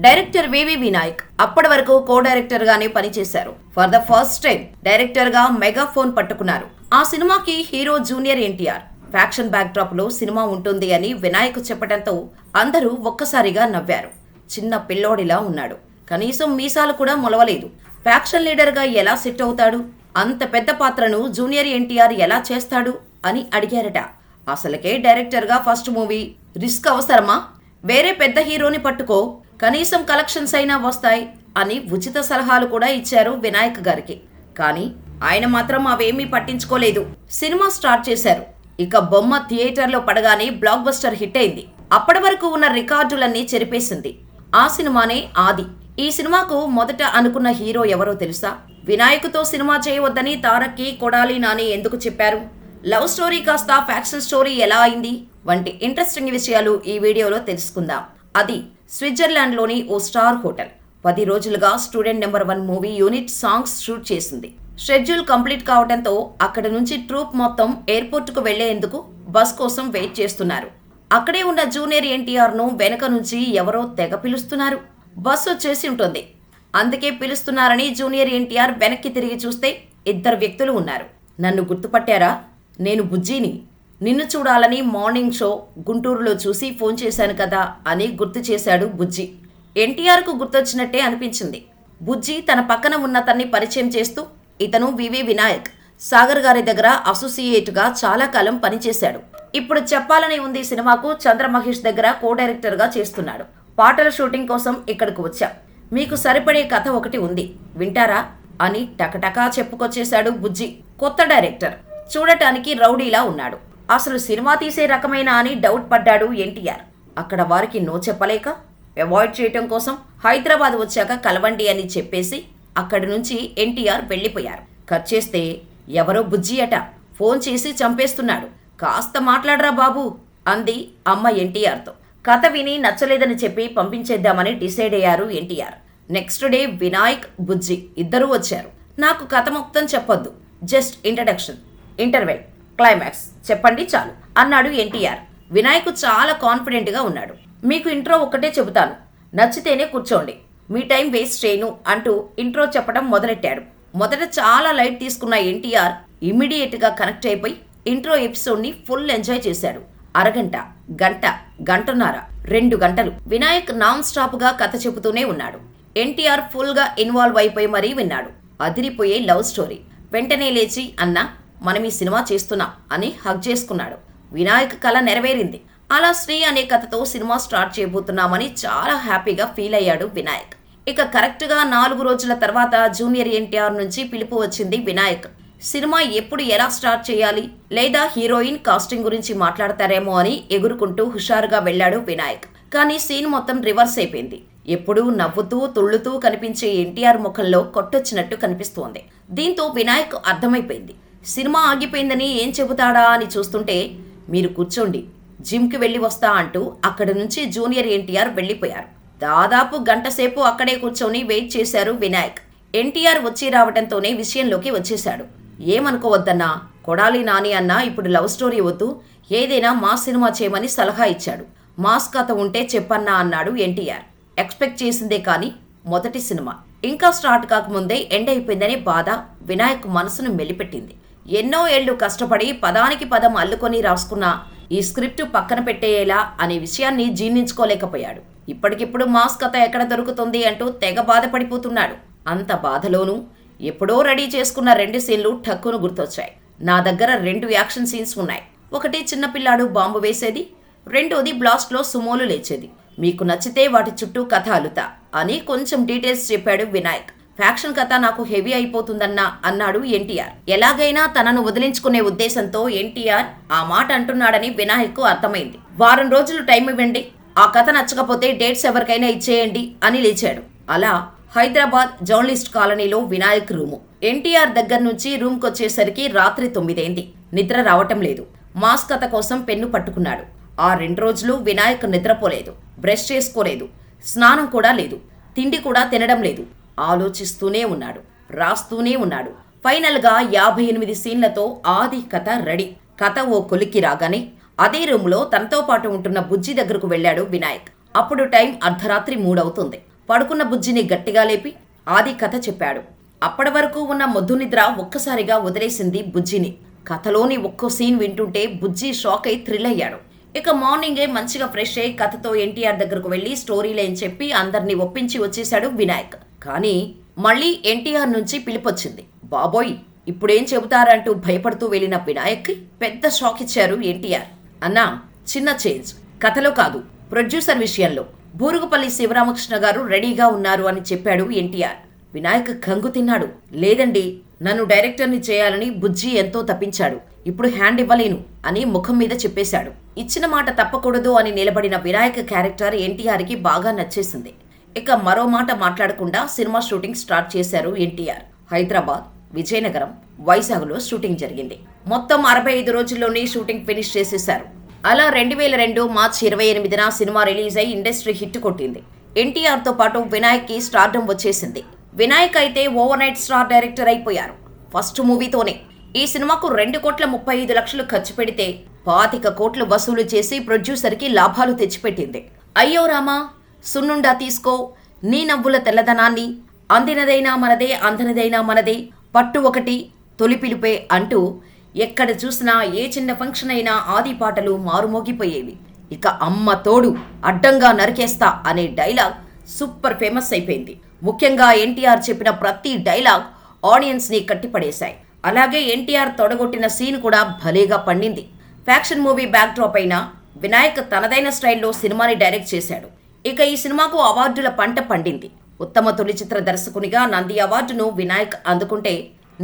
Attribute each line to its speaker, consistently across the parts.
Speaker 1: Director వివి వినాయక్ అప్పటి వరకు కో director గానే పనిచేశారు. ఫర్ ద ఫస్ట్ టైం డైరెక్టర్గా మెగాఫోన్ పట్టుకున్నారు. ఆ సినిమాకి hero junior NTR. Faction back డ్రాప్లో సినిమా ఉంటుంది అని వినాయక్ చెప్పడంతో అందరూ ఒక్కసారిగా నవ్వారు. చిన్న పిల్లోడిలా ఉన్నాడు. కనీసం మీసాలు కూడా మొలవలేదు. ఫ్యాక్షన్ లీడర్గా ఎలా సెట్ అవుతాడు? అంత పెద్ద పాత్రను జూనియర్ ఎన్టీఆర్ ఎలా చేస్తాడు? అని అడిగారట. అసలుకే డైరెక్టర్గా ఫస్ట్ మూవీ రిస్క్ అవసరమా? వేరే పెద్ద హీరోని పట్టుకో కనీసం కలెక్షన్స్ అయినా వస్తాయి అని ఉచిత సలహాలు కూడా ఇచ్చారు వినాయక్ గారికి. కానీ ఆయన మాత్రం అవేమీ పట్టించుకోలేదు. సినిమా స్టార్ట్ చేశారు. ఇక బొమ్మ థియేటర్లో పడగానే బ్లాక్ బస్టర్ హిట్ అయింది. అప్పటి వరకు ఉన్న రికార్డులన్నీ చెరిపేసింది. ఆ సినిమానే ఆది. ఈ సినిమాకు మొదట అనుకున్న హీరో ఎవరో తెలుసా? వినాయకుతో సినిమా చేయవద్దని తారక్కి కొడాలి నాని ఎందుకు చెప్పారు? లవ్ స్టోరీ కాస్త ఫ్యాక్షన్ స్టోరీ ఎలా అయింది? వంటి ఇంట్రెస్టింగ్ విషయాలు ఈ వీడియోలో తెలుసుకుందాం. అది స్విట్జర్లాండ్లోని ఓ స్టార్ హోటల్. పది రోజులుగా student number one movie unit songs shoot చేసింది. షెడ్యూల్ కంప్లీట్ కావడంతో అక్కడ నుంచి ట్రూప్ మొత్తం ఎయిర్పోర్ట్కు వెళ్ళేందుకు బస్ కోసం వెయిట్ చేస్తున్నారు. అక్కడే ఉన్న జూనియర్ ఎన్టీఆర్ను వెనక నుంచి ఎవరో తెగ పిలుస్తున్నారు. బస్ వచ్చేసి ఉంటుంది. అందుకే పిలుస్తున్నారని జూనియర్ ఎన్టీఆర్ వెనక్కి తిరిగి చూస్తే ఇద్దరు వ్యక్తులు ఉన్నారు. నన్ను గుర్తుపట్టారా? నేను బుజ్జీని. నిన్ను చూడాలని మార్నింగ్ షో గుంటూరులో చూసి ఫోన్ చేశాను కదా అని గుర్తు చేశాడు బుజ్జి. ఎన్టీఆర్కు గుర్తొచ్చినట్టే అనిపించింది. బుజ్జి తన పక్కన ఉన్న తన్ని పరిచయం చేస్తూ ఇతను వివి వినాయక్ సాగర్ గారి దగ్గర అసోసియేట్గా చాలా కాలం పనిచేశాడు. ఇప్పుడు చెప్పాలని ఉంది సినిమాకు చంద్రమహేష్ దగ్గర కో డైరెక్టర్గా చేస్తున్నాడు. పాటల షూటింగ్ కోసం ఇక్కడికి వచ్చాం. మీకు సరిపడే కథ ఒకటి ఉంది. వింటారా? అని టకటకా చెప్పుకొచ్చేశాడు బుజ్జి. కొత్త డైరెక్టర్. చూడటానికి రౌడీలా ఉన్నాడు. అసలు సినిమా తీసే రకమైన అని డౌట్ పడ్డాడు ఎన్టీఆర్. అక్కడ వారికి నో చెప్పలేక అవాయిడ్ చేయటం కోసం హైదరాబాద్ వచ్చాక కలవండి అని చెప్పేసి అక్కడి నుంచి ఎన్టీఆర్ వెళ్ళిపోయారు. కట్ చేస్తే ఎవరో బుజ్జి అట ఫోన్ చేసి చంపేస్తున్నాడు. కాస్త మాట్లాడరా బాబు అంది అమ్మ ఎన్టీఆర్తో. కథ విని నచ్చలేదని చెప్పి పంపించేద్దామని డిసైడ్ అయ్యారు ఎన్టీఆర్. నెక్స్ట్ డే వినాయక్ బుజ్జి ఇద్దరూ వచ్చారు. నాకు కథ మొత్తం చెప్పొద్దు. Just introduction. ఇంటర్వెల్. క్లైమాక్స్. చెప్పండి చాలు. అన్నాడు ఎన్టీఆర్. వినాయక్ చాలా కాన్ఫిడెంట్గా ఉన్నాడు. మీకు ఇంట్రో ఒక్కటే చెబుతాను. నచ్చితేనే కూర్చోండి. మీ టైం వేస్ట్ చేయను అంటూ ఇంట్రో చెప్పడం మొదలెట్టాడు. మొదట చాలా లైట్ తీసుకున్న ఎన్టీఆర్ ఇమ్మీడియట్గా కనెక్ట్ అయిపోయి ఇంట్రో ఎపిసోడ్ని ఫుల్ ఎంజాయ్ చేశాడు. అరగంట గంట గంటన్నర రెండు గంటలు వినాయక్ నాన్ స్టాప్గా కథ చెబుతూనే ఉన్నాడు. ఎన్టీఆర్ ఫుల్గా ఇన్వాల్వ్ అయిపోయి మరీ విన్నాడు. అదిరిపోయే లవ్ స్టోరీ. వెంటనే లేచి అన్నా మనం ఈ సినిమా చేస్తున్నాం అని హక్ చేసుకున్నాడు. వినాయక్ కళ నెరవేరింది. అలా శ్రీ అనే కథతో సినిమా స్టార్ట్ చేయబోతున్నామని చాలా హ్యాపీగా ఫీల్ అయ్యాడు వినాయక్. ఇక కరెక్ట్గా నాలుగు రోజుల తర్వాత జూనియర్ ఎన్టీఆర్ నుంచి పిలుపు వచ్చింది వినాయక్. సినిమా ఎప్పుడు ఎలా స్టార్ట్ చేయాలి? లేదా హీరోయిన్ కాస్టింగ్ గురించి మాట్లాడతారేమో అని ఎగురుకుంటూ హుషారుగా వెళ్ళాడు వినాయక్. కానీ సీన్ మొత్తం రివర్స్ అయిపోయింది. ఎప్పుడూ నవ్వుతూ తుళ్ళుతూ కనిపించే ఎన్టీఆర్ ముఖంలో కొట్టొచ్చినట్టు కనిపిస్తోంది. దీంతో వినాయక్ అర్థమైపోయింది. సినిమా ఆగిపోయిందని ఏం చెబుతాడా అని చూస్తుంటే మీరు కూర్చోండి జిమ్కి వెళ్ళి వస్తా అంటూ అక్కడి నుంచి జూనియర్ ఎన్టీఆర్ వెళ్ళిపోయారు. దాదాపు గంటసేపు అక్కడే కూర్చొని వెయిట్ చేశారు వినాయక్. ఎన్టీఆర్ వచ్చి రావడంతోనే విషయంలోకి వచ్చేశాడు. ఏమనుకోవద్దన్నా కొడాలి నాని అన్న ఇప్పుడు లవ్ స్టోరీ వద్దు ఏదైనా మా సినిమా చేయమని సలహా ఇచ్చాడు. మాస్ కథ ఉంటే చెప్పన్నా అన్నాడు ఎన్టీఆర్. ఎక్స్పెక్ట్ చేసిందే కానీ మొదటి సినిమా. ఇంకా స్టార్ట్ కాకముందే ఎండ్ అయిపోయిందనే బాధ వినాయక్ మనసును మెలిపెట్టింది. ఎన్నో ఏళ్ళు కష్టపడి పదానికి పదం అల్లుకొని రాసుకున్న ఈ స్క్రిప్ట్ పక్కన పెట్టేయేలా అనే విషయాన్ని జీర్ణించుకోలేకపోయాడు. ఇప్పటికిప్పుడు మాస్ కథ ఎక్కడ దొరుకుతుంది అంటూ తెగ బాధపడిపోతున్నాడు. అంత బాధలోనూ ఎప్పుడో రెడీ చేసుకున్న రెండు సీన్లు ఠక్కును గుర్తొచ్చాయి. నా దగ్గర రెండు యాక్షన్ సీన్స్ ఉన్నాయి. ఒకటి చిన్నపిల్లాడు బాంబు వేసేది రెండోది బ్లాస్ట్లో సుమోలు లేచేది. మీకు నచ్చితే వాటి చుట్టూ కథ అలుతా అని కొంచెం డీటెయిల్స్ చెప్పాడు వినాయక్. ఫ్యాక్షన్ కథ నాకు హెవీ అయిపోతుందన్నా అన్నాడు ఎన్టీఆర్. ఎలాగైనా తనను వదిలించుకునే ఉద్దేశంతో ఎన్టీఆర్ ఆ మాట అంటున్నాడని వినాయక్ అర్థమైంది. వారం రోజులు టైం ఇవ్వండి. ఆ కథ నచ్చకపోతే డేట్స్ ఎవరికైనా ఇచ్చేయండి అని లేచాడు. అలా హైదరాబాద్ జర్నలిస్ట్ కాలనీలో వినాయక్ రూము. ఎన్టీఆర్ దగ్గర నుంచి రూమ్కొచ్చేసరికి రాత్రి తొమ్మిదైంది. నిద్ర రావటం లేదు. మాస్ కథ కోసం పెన్ను పట్టుకున్నాడు. ఆ రెండు రోజులు వినాయక్ నిద్రపోలేదు బ్రష్ చేసుకోలేదు స్నానం కూడా లేదు తిండి కూడా తినడం లేదు. ఆలోచిస్తూనే ఉన్నాడు రాస్తూనే ఉన్నాడు. ఫైనల్గా యాభై ఎనిమిది సీన్లతో ఆది కథ రెడీ. కథ ఓ కొలిక్కి రాగానే అదే రూమ్లో తనతో పాటు ఉంటున్న బుజ్జి దగ్గరకు వెళ్ళాడు వినాయక్. అప్పుడు టైం అర్ధరాత్రి మూడవుతుంది. పడుకున్న బుజ్జిని గట్టిగా లేపి ఆది కథ చెప్పాడు. అప్పటి వరకు ఉన్న మొద్దు నిద్ర ఒక్కసారిగా వదిలేసింది బుజ్జిని. కథలోని ఒక్కో సీన్ వింటుంటే బుజ్జి షాక్ అయి థ్రిల్ అయ్యాడు. ఇక మార్నింగే మంచిగా ఫ్రెష్ అయ్యి కథతో ఎన్టీఆర్ దగ్గరకు వెళ్ళి స్టోరీ లైన్ చెప్పి అందరినీ ఒప్పించి వచ్చేశాడు వినాయక్. కానీ మళ్ళీ ఎన్టీఆర్ నుంచి పిలిపొచ్చింది. బాబోయ్ ఇప్పుడేం చెబుతారంటూ భయపడుతూ వెళ్ళిన వినాయక్ పెద్ద షాక్ ఇచ్చారు ఎన్టీఆర్. అన్నా చిన్న చేంజ్. కథలో కాదు ప్రొడ్యూసర్ విషయంలో. బూరుగుపల్లి శివరామకృష్ణ గారు రెడీగా ఉన్నారు అని చెప్పాడు ఎన్టీఆర్. వినాయక్ కంగు తిన్నాడు. లేదండి నన్ను డైరెక్టర్ని చేయాలని బుజ్జి ఎంతో తప్పించాడు. ఇప్పుడు హ్యాండ్ ఇవ్వలేను అని ముఖం మీద చెప్పేశాడు. ఇచ్చిన మాట తప్పకూడదు అని నిలబడిన వినాయక్ క్యారెక్టర్ ఎన్టీఆర్కి బాగా నచ్చేసింది. ఇక మరో మాట మాట్లాడకుండా సినిమా షూటింగ్ స్టార్ట్ చేశారు ఎన్టీఆర్. హైదరాబాద్ విజయనగరం వైజాగ్లో షూటింగ్ జరిగింది. మొత్తం అరవై ఐదు రోజుల్లోనే షూటింగ్ ఫినిష్ చేసేశారు. అలా రెండు వేల రెండు మార్చి ఇరవై ఎనిమిదిన సినిమా రిలీజ్ అయి ఇండస్ట్రీ హిట్ కొట్టింది. ఎన్టీఆర్తో పాటు వినాయక్కి స్టార్డం వచ్చేసింది. వినాయక్ అయితే ఓవర్ నైట్ స్టార్ డైరెక్టర్ అయిపోయారు. ఫస్ట్ మూవీతోనే ఈ సినిమాకు రెండు కోట్ల ముప్పై ఐదు లక్షలు ఖర్చు పెడితే పాతిక కోట్లు వసూలు చేసి ప్రొడ్యూసర్కి లాభాలు తెచ్చిపెట్టింది. అయ్యో రామా సున్నుండా తీసుకో. నీ నవ్వుల తెల్లదనాన్ని అందినదైనా మనదే అందనిదైనా మనదే. పట్టు ఒకటి తొలి పిలుపే అంటూ ఎక్కడ చూసినా ఏ చిన్న ఫంక్షన్ అయినా ఆది పాటలు మారుమోగిపోయేవి. ఇక అమ్మ తోడు అడ్డంగా నరికేస్తా అనే డైలాగ్ సూపర్ ఫేమస్ అయిపోయింది. ముఖ్యంగా ఎన్టీఆర్ చెప్పిన ప్రతి డైలాగ్ ఆడియన్స్ని కట్టిపడేశాయి. అలాగే ఎన్టీఆర్ తొడగొట్టిన సీన్ కూడా భలేగా పండింది. ఫ్యాక్షన్ మూవీ బ్యాక్ డ్రాప్ అయిన వినాయక్ తనదైన స్టైల్లో సినిమాని డైరెక్ట్ చేశాడు. ఇక ఈ సినిమాకు అవార్డుల పంట పండింది. ఉత్తమ తొలి చిత్ర దర్శకునిగా నంది అవార్డును వినాయక్ అందుకుంటే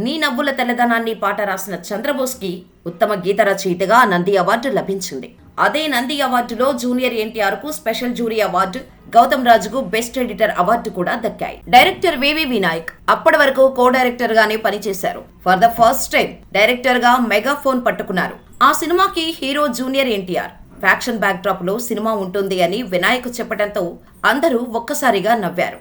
Speaker 1: నీ నవ్వుల తెల్లదనాన్ని పాట రాసిన చంద్రబోస్కి ఉత్తమ గీత రచయితగా నంది అవార్డు లభించింది. అదే నంది అవార్డులో జూనియర్ ఎన్టీఆర్కు స్పెషల్ జూరీ అవార్డు గౌతమ్ రాజుకు బెస్ట్ ఎడిటర్ అవార్డు కూడా దక్కాయి. డైరెక్టర్ వివి వినాయక్ అప్పటి వరకు కో డైరెక్టర్ గానే పనిచేశారు. ఫర్ ద ఫస్ట్ టైం డైరెక్టర్గా మెగాఫోన్ పట్టుకున్నారు. ఆ సినిమాకి hero junior NTR. Faction back డ్రాప్లో సినిమా ఉంటుంది అని వినాయక్ చెప్పడంతో అందరూ ఒక్కసారిగా నవ్వారు.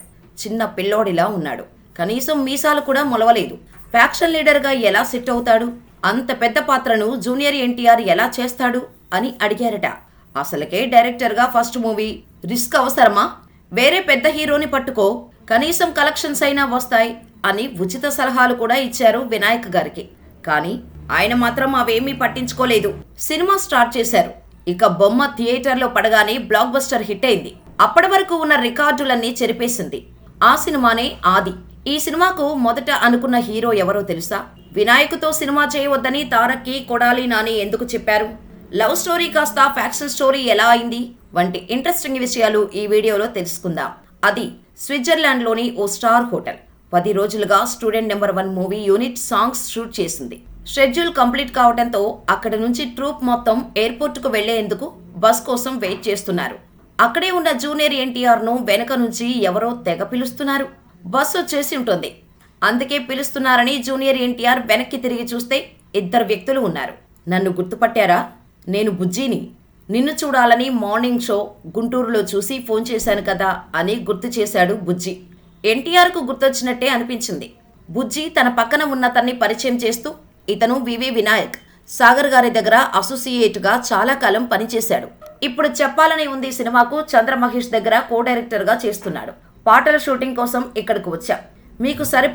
Speaker 1: చిన్న పిల్లోడిలా ఉన్నాడు. కనీసం మీసాలు కూడా మొలవలేదు. ఫ్యాక్షన్ లీడర్గా ఎలా సెట్ అవుతాడు? అంత పెద్ద పాత్రను జూనియర్ ఎన్టీఆర్ ఎలా చేస్తాడు? అని అడిగారట. అసలుకే డైరెక్టర్గా ఫస్ట్ మూవీ రిస్క్ అవసరమా? వేరే పెద్ద హీరోని పట్టుకో కనీసం కలెక్షన్స్ అయినా వస్తాయి అని ఉచిత సలహాలు కూడా ఇచ్చారు వినాయక్ గారికి. కానీ ఆయన మాత్రం అవేమీ పట్టించుకోలేదు. సినిమా స్టార్ట్ చేశారు. ఇక బొమ్మ థియేటర్లో పడగానే బ్లాక్ బస్టర్ హిట్ అయింది. అప్పటి వరకు ఉన్న రికార్డులన్నీ చెరిపేసింది. ఆ సినిమానే ఆది. ఈ సినిమాకు మొదట అనుకున్న హీరో ఎవరో తెలుసా? వినాయకుతో సినిమా చేయవద్దని తారక్కి కొడాలి నాని ఎందుకు చెప్పారు? లవ్ స్టోరీ కాస్త ఫ్యాక్షన్ స్టోరీ ఎలా అయింది? వంటి ఇంట్రెస్టింగ్ విషయాలు ఈ వీడియోలో తెలుసుకుందాం. అది స్విట్జర్లాండ్లోని ఓ స్టార్ హోటల్. పది రోజులుగా student number one movie unit songs shoot చేసింది. షెడ్యూల్ కంప్లీట్ కావడంతో అక్కడ నుంచి ట్రూప్ మొత్తం ఎయిర్పోర్ట్కు వెళ్ళేందుకు బస్ కోసం వెయిట్ చేస్తున్నారు. అక్కడే ఉన్న జూనియర్ ఎన్టీఆర్ను వెనక నుంచి ఎవరో తెగ పిలుస్తున్నారు. బస్ వచ్చేసి ఉంటుంది. అందుకే పిలుస్తున్నారని జూనియర్ ఎన్టీఆర్ వెనక్కి తిరిగి చూస్తే ఇద్దరు వ్యక్తులు ఉన్నారు. నన్ను గుర్తుపట్టారా? నేను బుజ్జిని. నిన్ను చూడాలని మార్నింగ్ షో గుంటూరులో చూసి ఫోన్ చేశాను కదా అని గుర్తు చేశాడు బుజ్జి. ఎన్టీఆర్కు గుర్తొచ్చినట్టే అనిపించింది. బుజ్జి తన పక్కన ఉన్న తన్ని పరిచయం చేస్తూ ఇతను వివి వినాయక్. సాగర్ గారి దగ్గర అసోసియేట్గా చాలా కాలం పనిచేశాడు. ఇప్పుడు చెప్పాలని ఉంది సినిమాకు చంద్రమహేష్ దగ్గర కో డైరెక్టర్గా చేస్తున్నాడు. పాటల షూటింగ్ కోసం ఇక్కడికి వచ్చాం. మీకు సరిపడే